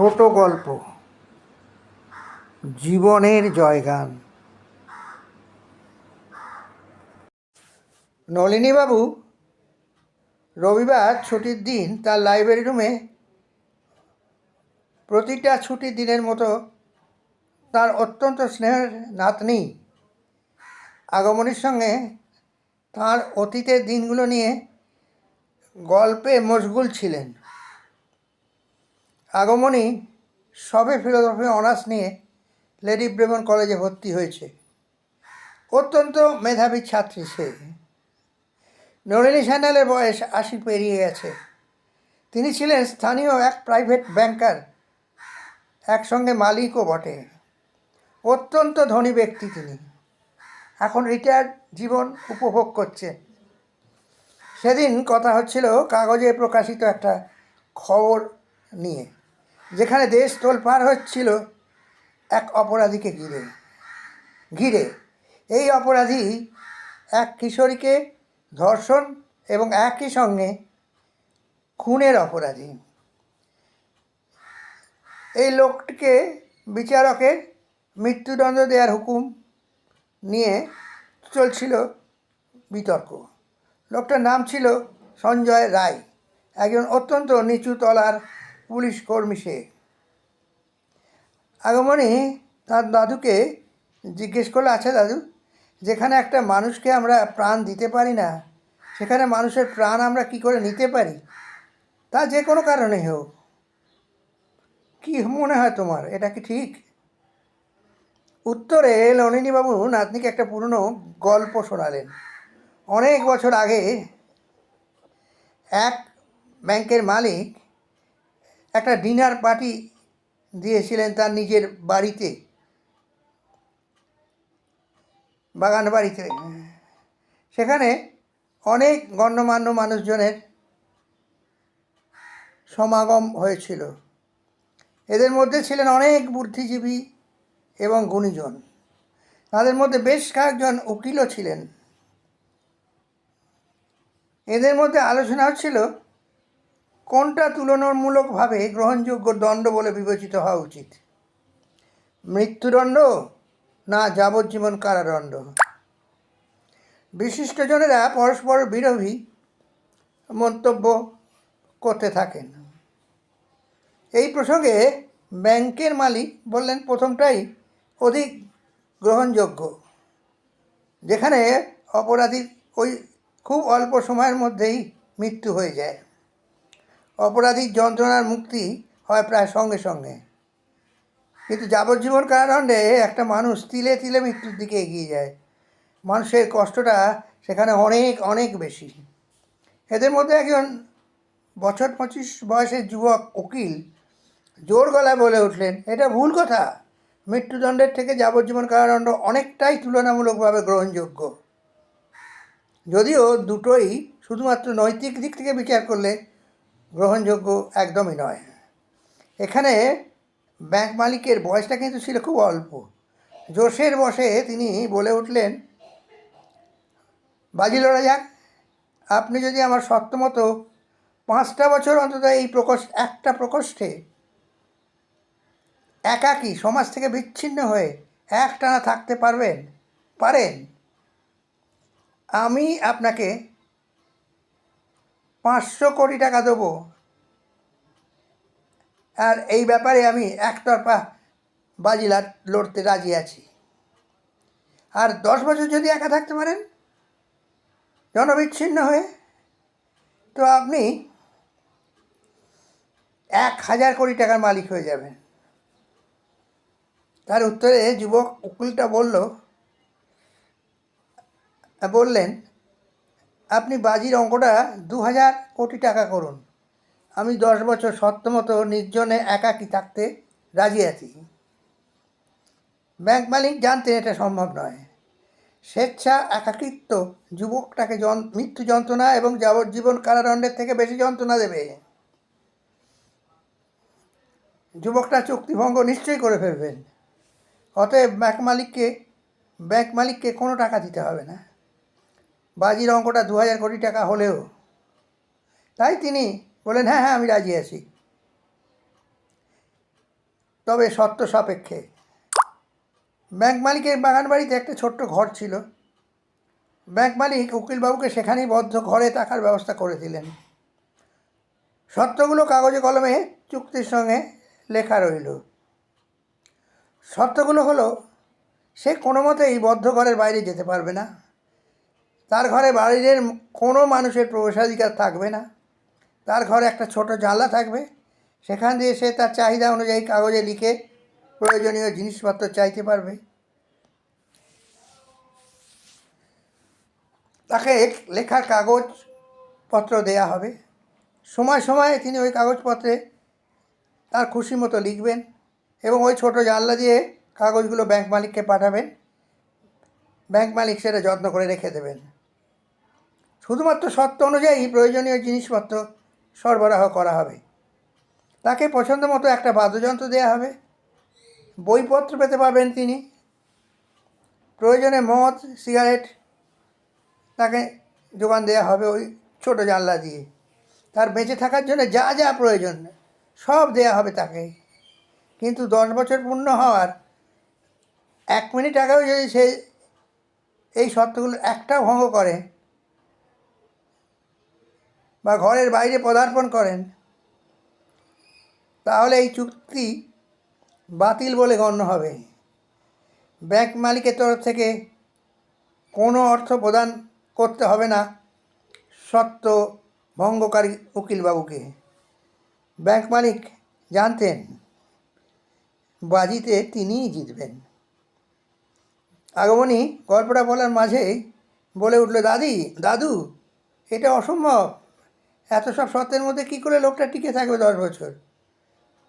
ছোট গল্প। জীবনের জয়গান। নলিনীবাবু, রবিবার ছুটির দিন তার লাইব্রেরি রুমে প্রতিটা ছুটির দিনের মতো তার অত্যন্ত স্নেহের নাতনি আগমনীর সঙ্গে তার অতীতের দিনগুলো নিয়ে গল্পে মশগুল ছিলেন। আগমনী সবে ফিলোসফি অনার্স নিয়ে লেডি ব্রেমন কলেজে ভর্তি হয়েছে। অত্যন্ত মেধাবী ছাত্রী সে। নলিনী স্যান্ডালের বয়স আশি পেরিয়ে গেছে। তিনি ছিলেন স্থানীয় এক প্রাইভেট ব্যাংকার, একসঙ্গে মালিকও বটে। অত্যন্ত ধনী ব্যক্তি তিনি। এখন রিটায়ার্ড জীবন উপভোগ করছেন সেদিন কথা হচ্ছিল কাগজে প্রকাশিত একটা খবর নিয়ে। যেখানে দেশ তোলপাড় হচ্ছিল, এক অপরাধীকে ঘিরে। ঘিরে। এই অপরাধী এক কিশোরীকে ধর্ষণ এবং একই সঙ্গে খুনের অপরাধী। এই লোকটিকে বিচারকের মৃত্যুদণ্ড দেওয়ার হুকুম নিয়ে চলছিল বিতর্ক। লোকটার নাম ছিল সঞ্জয় রায়, একজন অত্যন্ত নিচু তলার পুলিশ কর্মী সে। আগমনী তার দাদুকে জিজ্ঞেস করল আচ্ছা দাদু, যেখানে একটা মানুষকে আমরা প্রাণ দিতে পারি না, সেখানে মানুষের প্রাণ আমরা কি করে নিতে পারি? তা যে কোনো কারণে হোক। কি মনে হয় তোমার? এটা কি ঠিক? উত্তরে নলিনীবাবু নাতনিকে একটা পুরনো গল্প শোনালেন। অনেক বছর আগে এক ব্যাংকের মালিক একটা ডিনার পার্টি দিয়েছিলেন তার নিজের বাড়িতে। বাগান বাড়িতে। সেখানে অনেক গণ্যমান্য মানুষজনের সমাগম হয়েছিল। এদের মধ্যে ছিলেন অনেক বুদ্ধিজীবী এবং গুণীজন। তাদের মধ্যে বেশ কয়েকজন উকিলও ছিলেন। এদের মধ্যে আলোচনা হচ্ছিল কোনটা তুলনামূলকভাবে গ্রহণযোগ্য দণ্ড বলে বিবেচিত হওয়া উচিত? মৃত্যুদণ্ড না যাবজ্জীবন কারাদণ্ড? বিশিষ্টজনেরা পরস্পর বিরোধী মন্তব্য করতে থাকেন। এই প্রসঙ্গে ব্যাংকের মালিক বললেন, প্রথমটাই অধিক গ্রহণযোগ্য, যেখানে অপরাধী ওই খুব অল্প সময়ের মধ্যেই মৃত্যু হয়ে যায়। অপরাধীর যন্ত্রণার মুক্তি হয় প্রায় সঙ্গে সঙ্গে। কিন্তু যাবজ্জীবন কারাদণ্ডে একটা মানুষ তিলে তিলে মৃত্যুর দিকে এগিয়ে যায়। মানুষের কষ্টটা সেখানে অনেক অনেক বেশি। এদের মধ্যে একজন বছর পঁচিশ বয়সের যুবক উকিল জোর গলায় বলে উঠলেন, এটা ভুল কথা। মৃত্যুদণ্ডের থেকে যাবজ্জীবন কারাদণ্ড অনেকটাই তুলনামূলকভাবে গ্রহণযোগ্য। যদিও দুটোই শুধুমাত্র নৈতিক দিক থেকে বিচার করলে গ্রহণযোগ্য একদমই নয়। এখানে ব্যাংক মালিকের বয়সটা কিন্তু ছিল খুব অল্প। জোশের বসে তিনি বলে উঠলেন, বাজি লড়া যাক, আপনি যদি আমার সত্যমতো পাঁচটা বছর অন্তত এই প্রকোষ্ঠ, একটা প্রকোষ্ঠে একাকী, সমাজ থেকে বিচ্ছিন্ন হয়ে একটানা থাকতে পারবেন, পারেন, আমি আপনাকে পাঁচশো কোটি টাকা দেবো। আর এই ব্যাপারে আমি একতরফা বাজি লড়তে রাজি আছি। আর দশ বছর যদি একা থাকতে পারেন, জনবিচ্ছিন্ন হয়ে, তো আপনি এক হাজার কোটি টাকার মালিক হয়ে যাবেন। তার উত্তরে যুবক উকিলটা বলল, বললেন আপনি বাজির অঙ্কটা দু হাজার কোটি টাকা করুন। আমি দশ বছর সত্যমতো নির্জনে একাকী থাকতে রাজি আছি। ব্যাংক মালিক জানতেন এটা সম্ভব নয়। স্বেচ্ছা, একাকিত্ব যুবকটাকে মৃত্যু যন্ত্রণা এবং যাবজ্জীবন কারাদণ্ডের থেকে বেশি যন্ত্রণা দেবে। যুবকটা চুক্তিভঙ্গ নিশ্চয়ই করে ফেলবেন। অতএব ব্যাংক মালিককে ব্যাংক মালিককে কোনো টাকা দিতে হবে না। বাজির অঙ্কটা দু হাজার কোটি টাকা হলেও। তাই তিনি বলেন হ্যাঁ হ্যাঁ আমি রাজি আছি। তবে সত্য সাপেক্ষে। ব্যাংক মালিকের বাগান বাড়িতে একটা ছোট্ট ঘর ছিল। ব্যাংক মালিক উকিলবাবুকে সেখানেই বদ্ধ ঘরে থাকার ব্যবস্থা করে দিলেন। সত্যগুলো কাগজে কলমে চুক্তির সঙ্গে লেখা রইল। সত্যগুলো হলো, সে কোনো মতেই বদ্ধ ঘরের বাইরে যেতে পারবে না। তার ঘরে বাইরের কোনো মানুষের প্রবেশাধিকার থাকবে না। তার ঘরে একটা ছোট জানলা থাকবে। সেখান দিয়ে সে তার চাহিদা অনুযায়ী কাগজে লিখে প্রয়োজনীয় জিনিসপত্র চাইতে পারবে। তাকে লেখার কাগজপত্র দেয়া হবে। সময় সময়ে তিনি ওই কাগজপত্রে তার খুশি মতো লিখবেন এবং ওই ছোট জানলা দিয়ে কাগজগুলো ব্যাংক মালিককে পাঠাবেন। ব্যাংক মালিক সেটা যত্ন করে রেখে দেবেন। শুধুমাত্র সত্য অনুযায়ী প্রয়োজনীয় জিনিসপত্র সরবরাহ করা হবে। তাকে পছন্দ মতো একটা বাদ্যযন্ত্র দেওয়া হবে। বইপত্র পেতে পারবেন তিনি। প্রয়োজনে মদ, সিগারেট তাকে যোগান দেওয়া হবে ওই ছোটো জানলা দিয়ে। তার বেঁচে থাকার জন্য যা যা প্রয়োজন সব দেয়া হবে তাকে। কিন্তু দশ বছর পূর্ণ হওয়ার এক মিনিট আগেও যদি সে এই শর্তগুলো একটাও ভঙ্গ করে বা ঘরের বাইরে পদার্পণ করেন, তাহলে এই চুক্তি বাতিল বলে গণ্য হবে। ব্যাংক মালিকের তরফ থেকে কোনো অর্থ প্রদান করতে হবে না, সত্য ভঙ্গকারী উকিলবাবুকে। ব্যাংক মালিক জানতেন, বাজিতে তিনিই জিতবেন। আগমনী গল্পটা বলার মাঝেই বলে উঠল, দাদি, দাদু, এটা অসম্ভব। এত সব সত্যের মধ্যে কী করে লোকটা টিকে থাকবে দশ বছর?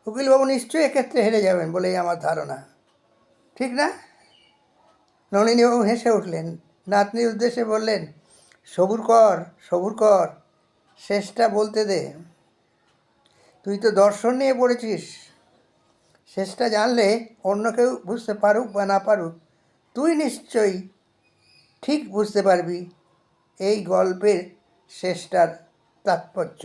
উকিলবাবু নিশ্চয়ই এক্ষেত্রে হেরে যাবেন বলেই আমার ধারণা। ঠিক না? নলিনীবাবু হেসে উঠলেন। নাতনির উদ্দেশ্যে বললেন, সবুর কর সবুর কর, শেষটা বলতে দে। তুই তো দর্শন নিয়ে পড়েছিস। শেষটা জানলে অন্য কেউ বুঝতে পারুক বা না পারুক, তুই নিশ্চয়ই ঠিক বুঝতে পারবি। এই গল্পের শেষটার তাৎপর্য।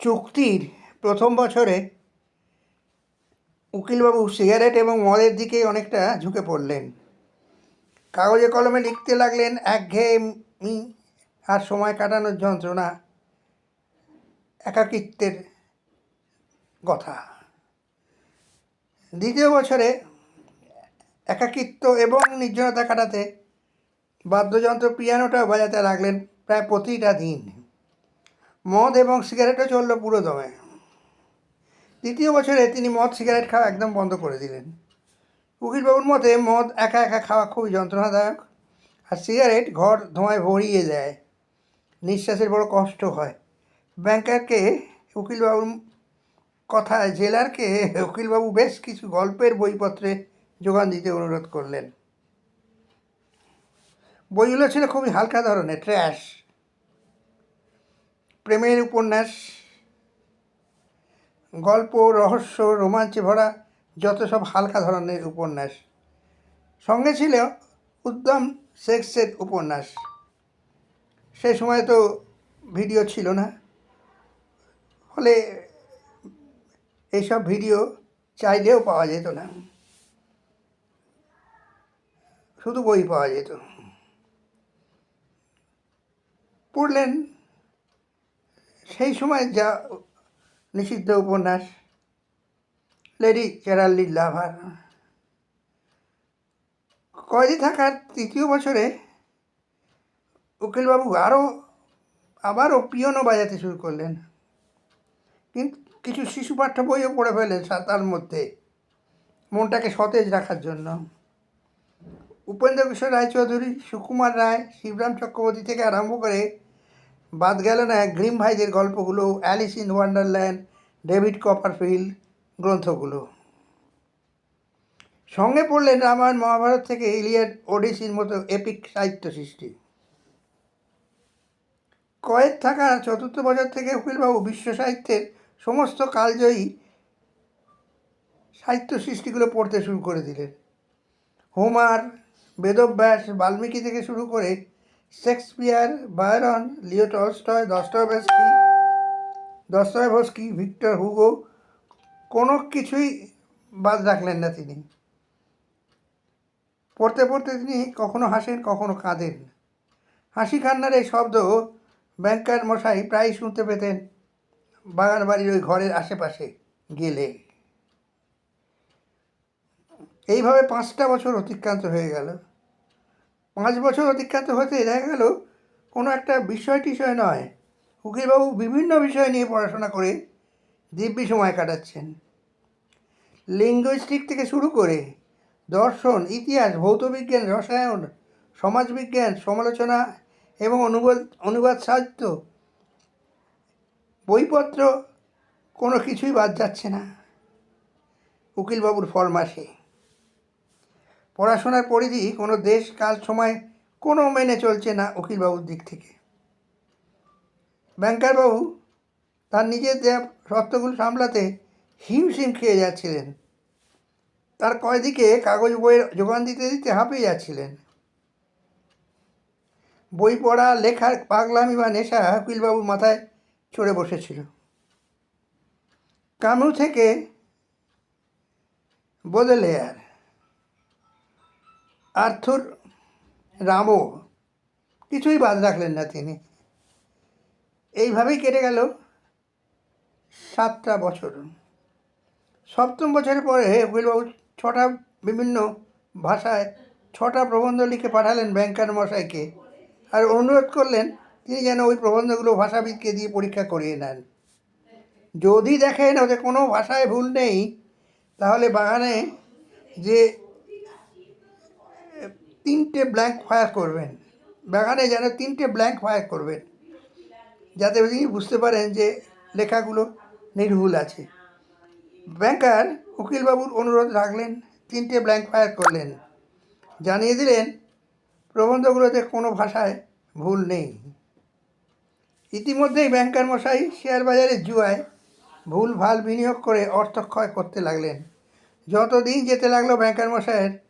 চুক্তির প্রথম বছরে উকিলবাবু সিগারেট এবং মদের দিকে অনেকটা ঝুঁকে পড়লেন। কাগজে কলমে লিখতে লাগলেন, একঘেয়েমি আর সময় কাটানোর যন্ত্রণা, একাকিত্বের কথা। দ্বিতীয় বছরে একাকিত্ব এবং নির্জনতা কাটাতে বাদ্যযন্ত্র পিয়ানোটাও বাজাতে লাগলেন প্রায় প্রতিটা দিন। মদ এবং সিগারেটও চলল পুরো দমে দ্বিতীয় বছরে তিনি মদ, সিগারেট খাওয়া একদম বন্ধ করে দিলেন। উকিলবাবুর মতে, মদ একা একা খাওয়া খুবই যন্ত্রণাদায়ক আর সিগারেট ঘর ধোঁয়ায় ভরিয়ে দেয়। নিঃশ্বাসের বড় কষ্ট হয়। ব্যাংকারকে, উকিলবাবুর কথায়, জেলারকে উকিলবাবু বেশ কিছু গল্পের বইপত্রে যোগান দিতে অনুরোধ করলেন। বইগুলো ছিল খুবই হালকা ধরনের ট্র্যাশ প্রেমের উপন্যাস, গল্প, রহস্য, রোমাঞ্চে ভরা যত সব হালকা ধরনের উপন্যাস। সঙ্গে ছিল উদ্যম সেক্সের উপন্যাস। সে সময় তো ভিডিও ছিল না। ফলে এইসব ভিডিও চাইলেও পাওয়া যেত না। শুধু বই পাওয়া যেত। পড়লেন সেই সময় যা নিষিদ্ধ উপন্যাস, লেডি চেরাল্লি লাভার। কয়েদি থাকার তৃতীয় বছরে উকিলবাবু আরও আবারও পিয়নো বাজাতে শুরু করলেন। কিন্তু কিছু শিশু পাঠ্য বইও পড়ে ফেলেন তার মধ্যে। মনটাকে সতেজ রাখার জন্য। উপেন্দ্র কিশোর রায়চৌধুরী সুকুমার রায়, শিবরাম চক্রবর্তী থেকে আরম্ভ করে বাদ গেল না গ্রিম ভাইদের গল্পগুলো, Alice in Wonderland, David Copperfield গ্রন্থগুলো। সঙ্গে পড়লেন রামায়ণ মহাভারত থেকে ইলিয়াড ওডিসির মতো এপিক সাহিত্য সৃষ্টি। কয়েদ থাকা চতুর্থ বছর থেকে উকিলবাবু বিশ্ব সাহিত্যের সমস্ত কালজয়ী সাহিত্য সৃষ্টিগুলো পড়তে শুরু করে দিলেন। হোমার বেদব্যাস বাল্মীকি থেকে শুরু করে Shakespeare, Byron, Leo Tolstoy Dostoevsky Dostoevsky Victor Hugo, কোনো কিছুই বাদ রাখলেন না তিনি। পড়তে পড়তে তিনি কখনো হাসেন, কখনো কাঁদেন। হাসি কান্নার এই শব্দ ব্যাংকার মশাই প্রায়ই শুনতে পেতেন বাগান বাড়ির ওই ঘরের আশেপাশে গেলে। এইভাবে পাঁচটা বছর অতিক্রান্ত হয়ে গেল। পাঁচ বছর অতিক্রান্ত হতে দেখা গেল, কোনো একটা বিষয় টিষয় নয়। উকিলবাবু বিভিন্ন বিষয় নিয়ে পড়াশোনা করে দিব্যি সময় কাটাচ্ছেন। লিঙ্গুইস্টিক থেকে শুরু করে দর্শন, ইতিহাস, ভৌতবিজ্ঞান, রসায়ন, সমাজবিজ্ঞান, সমালোচনা এবং অনুবাদ অনুবাদ সাহিত্য, বইপত্র কোনো কিছুই বাদ যাচ্ছে না। উকিলবাবুর ফরমাসে পড়াশোনার পরিধি কোনো দেশ কাল সময় কোনো মেনে চলছে না উকিলবাবুর দিক থেকে। ব্যাংকারবাবু তার নিজের দেয়া সত্যগুলো সামলাতে হিমশিম খেয়ে যাচ্ছিলেন। তার কয়দিকে কাগজ বইয়ের যোগান দিতে দিতে হাঁপিয়ে যাচ্ছিলেন। বই পড়া, লেখার পাগলামি বা নেশা উকিলবাবুর মাথায় চড়ে বসেছিল। কামু থেকে বোদেলেয়ার আর্থুর রামও কিছুই বাদ রাখলেন না তিনি। এইভাবেই কেটে গেল সাতটা বছর। সপ্তম বছরের পরে উকিলবাবু ছটা বিভিন্ন ভাষায় ছটা প্রবন্ধ লিখে পাঠালেন ব্যাংকার মশাইকে আর অনুরোধ করলেন তিনি যেন ওই প্রবন্ধগুলো ভাষাবিদকে দিয়ে পরীক্ষা করিয়ে নেন। যদি দেখেন ওদের কোনো ভাষায় ভুল নেই, তাহলে বাগানে যে তিনটে ব্ল্যাঙ্ক ফায়ার করবেন। বাগানে যেন তিনটে ব্ল্যাঙ্ক ফায়ার করবেন। যাতে তিনি বুঝতে পারেন যে লেখাগুলো নির্ভুল আছে। ব্যাংকার উকিলবাবুর অনুরোধ রাখলেন, তিনটে ব্ল্যাঙ্ক ফায়ার করলেন। জানিয়ে দিলেন, প্রবন্ধগুলোতে কোনো ভাষায় ভুল নেই। ইতিমধ্যেই ব্যাংকার মশাই শেয়ার বাজারে জুয়ায় ভুল ভালো বিনিয়োগ করে অর্থক্ষয় করতে লাগলেন। যত দিন যেতে লাগল ব্যাংকার মশাইয়ের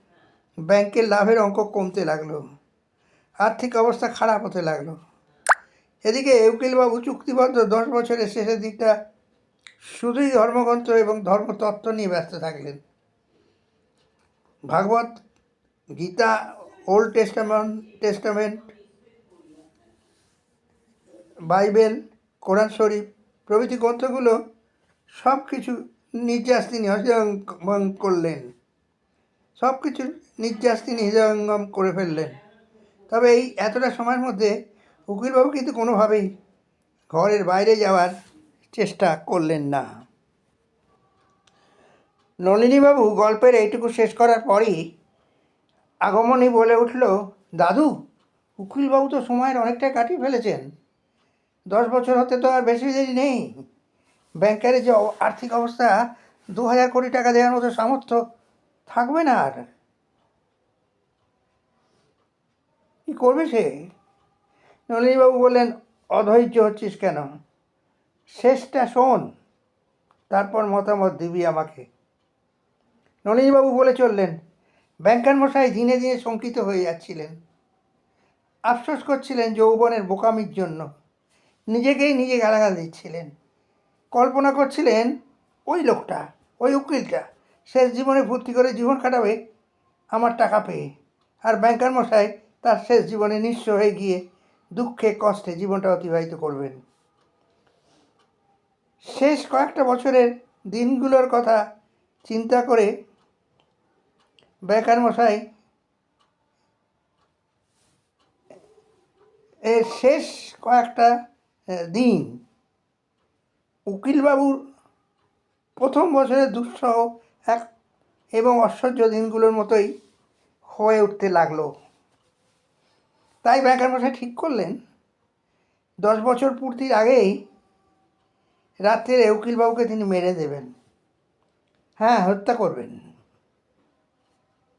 ব্যাংকের লাভের অঙ্ক কমতে লাগল। আর্থিক অবস্থা খারাপ হতে লাগল। এদিকে উকিলবাবু চুক্তিবদ্ধ দশ বছরের শেষের দিকটা শুধুই ধর্মগ্রন্থ এবং ধর্মতত্ত্ব নিয়ে ব্যস্ত থাকলেন। Bhagavata, Gita, Old Testament Testament, Bible, Quran শরীফ প্রভৃতি গ্রন্থগুলো সব কিছু নির্যাস তিনি হৃদয়ঙ্গম করলেন। সব কিছু নির্যাস তিনি হৃদয়ঙ্গম করে ফেললেন। তবে এই এতটা সময়ের মধ্যে উকিলবাবু কিন্তু কোনোভাবেই ঘরের বাইরে যাওয়ার চেষ্টা করলেন না। নলিনীবাবু গল্পের এইটুকু শেষ করার পরই আগমনী বলে উঠল, দাদু, উকিলবাবু তো সময়ের অনেকটা কাটিয়ে ফেলেছেন। দশ বছর হতে তো আর বেশি দেরি নেই। ব্যাংকারের যে আর্থিক অবস্থা, দু হাজার কোটি টাকা দেওয়ার মতো সামর্থ্য থাকবে না আর। কী করবে সে? নলিনীবাবু বললেন, অধৈর্য হচ্ছিস কেন? শেষটা শোন, তারপর মতামত দিবি আমাকে। নলিনীবাবু বলে চললেন ব্যাংকার মশাই দিনে দিনে শঙ্কিত হয়ে যাচ্ছিলেন। আফসোস করছিলেন যৌবনের বোকামির জন্য। নিজেকেই নিজে গালাগাল দিচ্ছিলেন। কল্পনা করছিলেন, ওই লোকটা, ওই উকিলটা, শেষ জীবনে ভর্তি করে জীবন কাটাবে, আমার টাকা পেয়ে। আর ব্যাংকার মশাই তার শেষ জীবনে নিঃস্ব হয়ে গিয়ে দুঃখে, কষ্টে জীবনটা অতিবাহিত করবেন। শেষ কয়েকটা বছরের দিনগুলোর কথা চিন্তা করে বেকার মশাই এর শেষ কয়েকটা দিন উকিলবাবুর প্রথম বছরের দুঃসহ এক এবং অসহ্য দিনগুলোর মতোই হয়ে উঠতে লাগল। তাই ব্যাংকার মশাই ঠিক করলেন। দশ বছর পূর্তির আগেই রাত্রে উকিলবাবুকে তিনি মেরে দেবেন। হ্যাঁ হত্যা করবেন।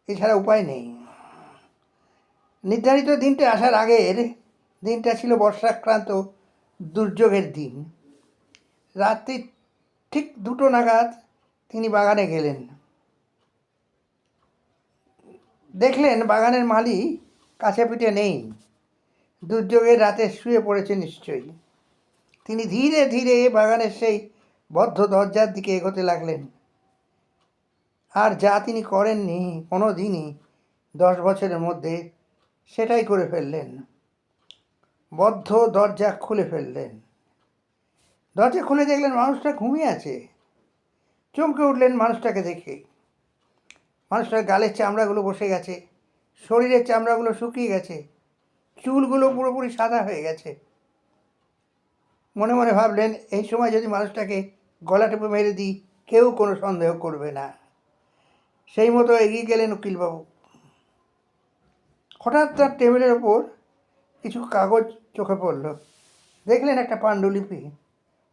এছাড়া উপায় নেই। নির্ধারিত দিনটা আসার আগের দিনটা ছিল বর্ষাক্রান্ত, দুর্যোগের দিন। রাত্রি ঠিক দুটো নাগাদ তিনি বাগানে গেলেন। দেখলেন বাগানের মালি কাছে পিঠে নেই। দুর্যোগের রাতে শুয়ে পড়েছে নিশ্চয়ই। তিনি ধীরে ধীরে বাগানের সেই বদ্ধ দরজার দিকে এগোতে লাগলেন। আর যা তিনি করেননি কোনো দিনই দশ বছরের মধ্যে সেটাই করে ফেললেন। বদ্ধ দরজা খুলে ফেললেন। দরজা খুলে দেখলেন মানুষটা ঘুমিয়ে আছে। চমকে উঠলেন মানুষটাকে দেখে। মানুষটার গালের চামড়াগুলো বসে গেছে। শরীরের চামড়াগুলো শুকিয়ে গেছে। চুলগুলো পুরোপুরি সাদা হয়ে গেছে। মনে মনে ভাবলেন, এই সময় যদি মানুষটাকে গলা টেপে মেরে দিই, কেউ কোনো সন্দেহ করবে না। সেই মতো এগিয়ে গেলেন উকিলবাবু। হঠাৎ তার টেবিলের ওপর কিছু কাগজ চোখে পড়ল। দেখলেন একটা পাণ্ডুলিপি।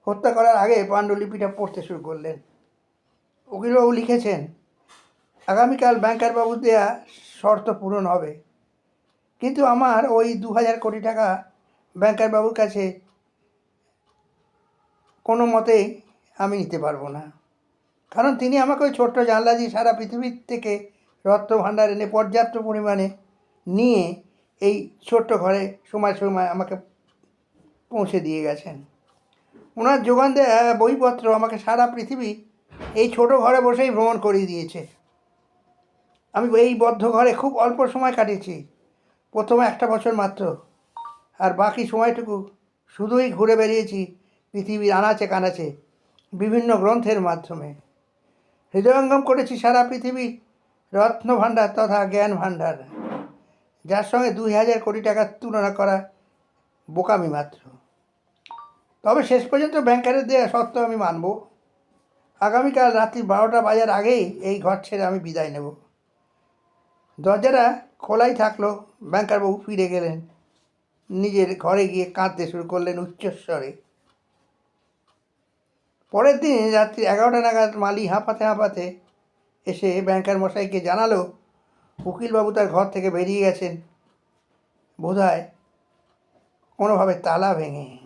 হত্যা করার আগে পাণ্ডুলিপিটা পড়তে শুরু করলেন। উকিলবাবু লিখেছেন, আগামীকাল ব্যাংকারবাবু দেয়া শর্ত পূরণ হবে। কিন্তু আমার ওই দু হাজার কোটি টাকা ব্যাংকার বাবুর কাছে কোনো মতেই আমি নিতে পারব না। কারণ তিনি আমাকে ওই ছোট্ট জানলা দিয়ে সারা পৃথিবীর থেকে রত্ন ভাণ্ডার এনে পর্যাপ্ত পরিমাণে নিয়ে এই ছোট্ট ঘরে সময় সময় আমাকে পৌঁছে দিয়ে গেছেন। ওনার যোগান দেয়া বইপত্র আমাকে সারা পৃথিবী এই ছোট ঘরে বসেই ভ্রমণ করিয়ে দিয়েছে। আমি এই বদ্ধ ঘরে খুব অল্প সময় কাটিয়েছি। প্রথমে একটা বছর মাত্র। আর বাকি সময়টুকু শুধুই ঘুরে বেরিয়েছি পৃথিবীর আনাচে কানাচে, বিভিন্ন গ্রন্থের মাধ্যমে। হৃদয়ঙ্গম করেছি সারা পৃথিবী রত্ন ভাণ্ডার তথা জ্ঞান ভাণ্ডার যার সঙ্গে দুই হাজার কোটি টাকার তুলনা করা বোকামি মাত্র। তবে শেষ পর্যন্ত ব্যাংকারের দেওয়া সত্ত্ব আমি মানব। আগামীকাল রাত্রি বারোটা বাজার আগেই এই ঘর ছেড়ে আমি বিদায় নেব। দরজাটা খোলাই থাকল, ব্যাংকারবাবু ফিরে গেলেন। নিজের ঘরে গিয়ে কাঁদতে শুরু করলেন উচ্চস্বরে। পরের দিন রাত্রি এগারোটা নাগাদ মালি হাঁপাতে হাঁপাতে এসে ব্যাংকার মশাইকে জানালো, উকিলবাবু তার ঘর থেকে বেরিয়ে গেছেন। বোধ হয় কোনোভাবে তালা ভেঙে